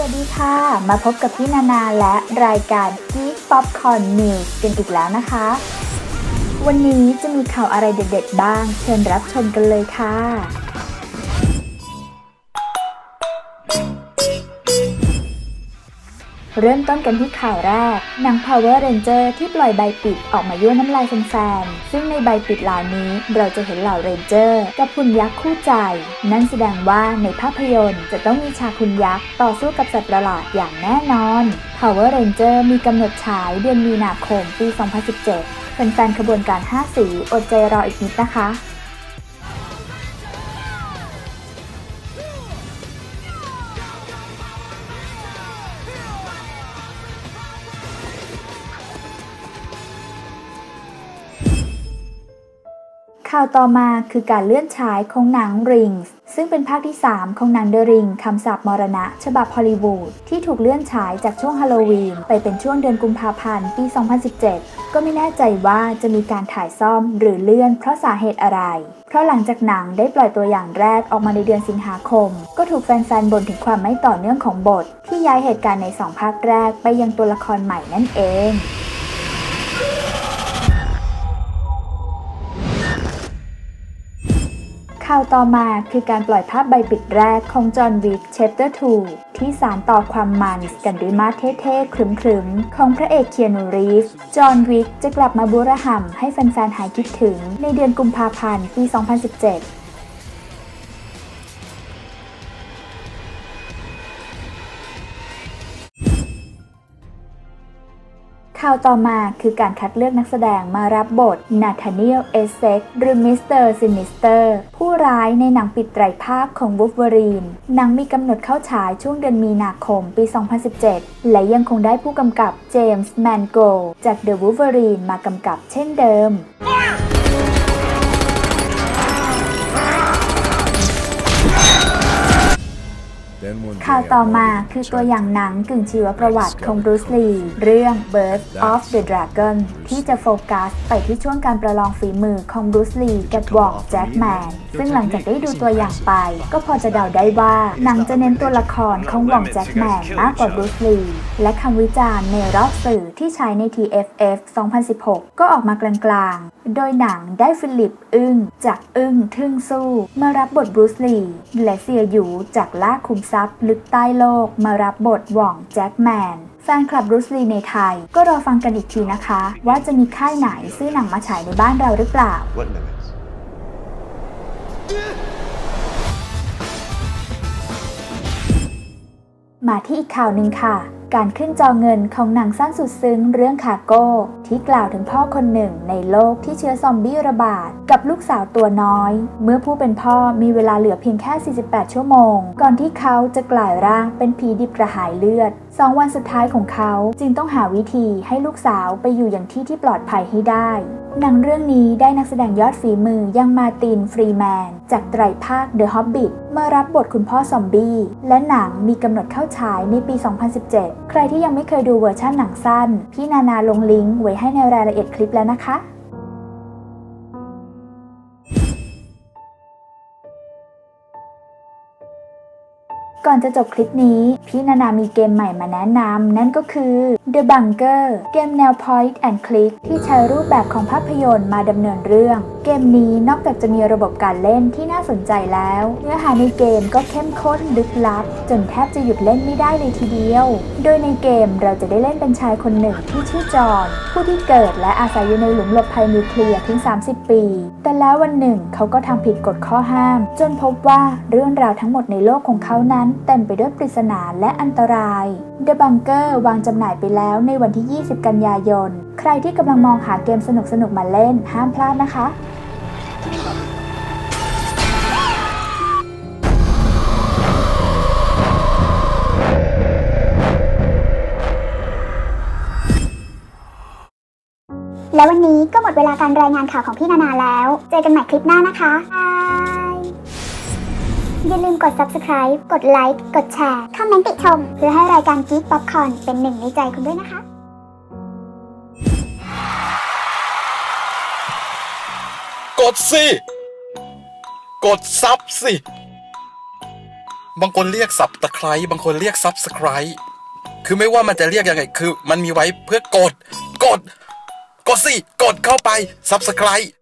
วัสดีค่ะ มาพบกับพี่นานาและรายการ Geek Popcorn News กันอีกแล้วนะคะ วันนี้จะมีข่าวอะไรเด็ดๆบ้าง เชิญรับชมกันเลยค่ะ เริ่มต้นกันที่ข่าวแรก หนัง Power Ranger ที่ปล่อยใบปิดออกมายั่วน้ำลายแฟนๆ ซึ่งในใบปิดเหล่านี้เราจะเห็นเหล่าเรนเจอร์กับคุณยักษ์คู่ใจ นั่นแสดงว่าในภาพยนตร์จะต้องมีฉากคุณยักษ์ต่อสู้กับสัตว์ประหลาดอย่างแน่นอน Power Ranger มีกำหนดฉายเดือนมีนาคมปี 2017แฟนๆขบวนการ 5 สีอดใจรออีกนิดนะคะ ข่าวต่อมาคือการเลื่อนฉายของหนัง Rings ซึ่งเป็นภาคที่ 3 ของหนัง The Ring คำสาปมรณะ ฉบับฮอลลีวูดที่ถูกเลื่อนฉายจากช่วงฮาโลวีน ไปเป็นช่วงเดือนกุมภาพันธ์ปี 2017 ก็ไม่แน่ใจว่าจะมีการถ่ายซ่อมหรือเลื่อนเพราะสาเหตุอะไร เพราะหลังจากหนังได้ปล่อยตัวอย่างแรกออกมาในเดือนสิงหาคม ก็ถูกแฟนๆบ่นถึงความไม่ต่อเนื่องของบท ที่ย้ายเหตุการณ์ในสองภาคแรกไปยังตัวละครใหม่นั่นเอง ข่าวต่อมาคือการปล่อยภาพใบปิดแรกของจอห์นวิก Chapter 2ที่สารต่อความมันกันด้วยมาเท่ๆครึมๆ ของพระเอกเคียนูรีฟจอห์นวิกจะกลับมาบูรหัมให้แฟนๆหายคิดถึงในเดือนกุมภาพันธ์ปี 2017 ข่าวต่อมาคือการคัดเลือกนักแสดงมารับบทนาธาเนียลเอเซ็กหรือมิสเตอร์ซินิสเตอร์ผู้ร้ายในหนังปิดไตรภาคของวูฟเวอรีนหนังมีกำหนดเข้าฉายช่วงเดือนมีนาคมปี 2017 และยังคงได้ผู้กำกับเจมส์แมนโกจากเดอะวูฟเวอรีนมากำกับเช่นเดิม ข่าวต่อมาคือตัวอย่างหนังกึ่งชีวประวัติของบรูซลี เรื่อง Birth of the Dragon ที่จะโฟกัสไปที่ช่วงการประลองฝีมือของบรูซลีกับวองแจ็คแมน ซึ่งหลังจากได้ดูตัวอย่างไป ก็พอจะเดาได้ว่าหนังจะเน้นตัวละครของวองแจ็คแมนมากกว่าบรูซลีและคำวิจารณ์ในรอบสื่อที่ใช้ใน TFF 2016 ก็ออกมากลางๆ โดยหนังได้ฟิลิปอึ้งจากอึ้งทึ่งสู้มารับบทบรูซลีและเซียหยูจากล่าคุมทรัพย์ลึกใต้โลกมารับบทหว่องแจ็คแมนแฟนคลับบรูซลีในไทย ก็รอฟังกันอีกทีนะคะ ว่าจะมีค่ายไหนซื้อหนังมาฉายในบ้านเราหรือเปล่า What limits? มาที่อีกข่าวหนึ่งค่ะ การขึ้นจอเงินของหนังสั้นสุดซึ้งเรื่องคาโก้ ที่กล่าวถึงพ่อคนหนึ่งในโลกที่เชื้อซอมบี้ระบาด กับลูกสาวตัวน้อย เมื่อผู้เป็นพ่อมีเวลาเหลือเพียงแค่ 48 ชั่วโมง ก่อนที่เขาจะกลายร่างเป็นผีดิบกระหายเลือด สองวันสุดท้ายของเขาจึงต้องหาวิธีให้ลูกสาวไปอยู่อย่างที่ที่ปลอดภัยให้ได้ หนังเรื่องนี้ได้นักแสดงยอดฝีมืออยังมาตินฟรีแมน จากไตรภาค The Hobbit มารับบทคุณพ่อซอมบี้ และหนังมีกำหนดเข้าฉายในปี 2017 ใครที่ยังไม่เคยดูเวอร์ชั่นหนังสั้น พี่นานาลงลิงก์ไว้ให้ในรายละเอียดคลิปแล้วนะคะ ก่อนจะจบคลิปนี้ พี่นานามีเกมใหม่มาแนะนำนั่นก็คือ The Bunker เกมแนว Point and Click ที่ใช้รูปแบบของภาพยนตร์มาดำเนินเรื่อง เกมนี้นอกจากจะมีระบบการเล่นที่น่าสนใจแล้ว เนื้อหาในเกมก็เข้มข้นลึกลับ จนแทบจะหยุดเล่นไม่ได้เลยทีเดียว โดยในเกมเราจะได้เล่นเป็นชายคนหนึ่งที่ชื่อจอห์นผู้ที่เกิดและอาศัยอยู่ในหลุมหลบภัยนิวเคลียร์ถึง 30 ปี แต่แล้ววันหนึ่งเขาก็ทำผิดกฎข้อห้าม จนพบว่าเรื่องราวทั้งหมดในโลกของเขานั้น เต็มไปด้วยปริศนาและอันตราย The Bunker วางจำหน่ายไปแล้วในวันที่ 20 กันยายน ใครที่กำลังมองหาเกมสนุกๆมาเล่นห้ามพลาดนะคะแล้ววันนี้ก็หมดเวลาการรายงานข่าวของพี่นานาแล้ว เจอกันใหม่คลิปหน้านะคะบา อย่าลืมกด subscribe กดไลค์ กดแชร์ คอมเมนต์ติชม เพื่อให้รายการ Geek Popcorn เป็นหนึ่งในใจคุณด้วยนะคะกดสิ กดซับสิ บางคนเรียกสับตะไคร้บางคนเรียกซับสไครคือไม่ว่ามันจะเรียกยังไง คือ มันมีไว้เพื่อกด กด กดสิ กดเข้าไปซับสไคร